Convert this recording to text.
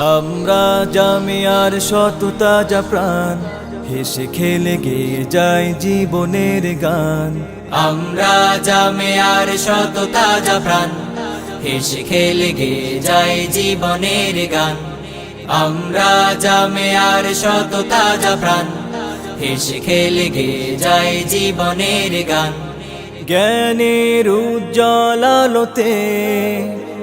আমরা জামিয়ার সততা যা প্রাণ, হেসে খেলে গেয়ে যায় জীবনের গান। আমরা জামে আর শত তাজা প্রাণ, হেসে খেলে গে যায় জীবনের গান। আমরা জামে আর শত তাজা প্রাণ, হেসে খেলে গে যায় জীবনের গান। জ্ঞানের উজ্জ্বল আলোতে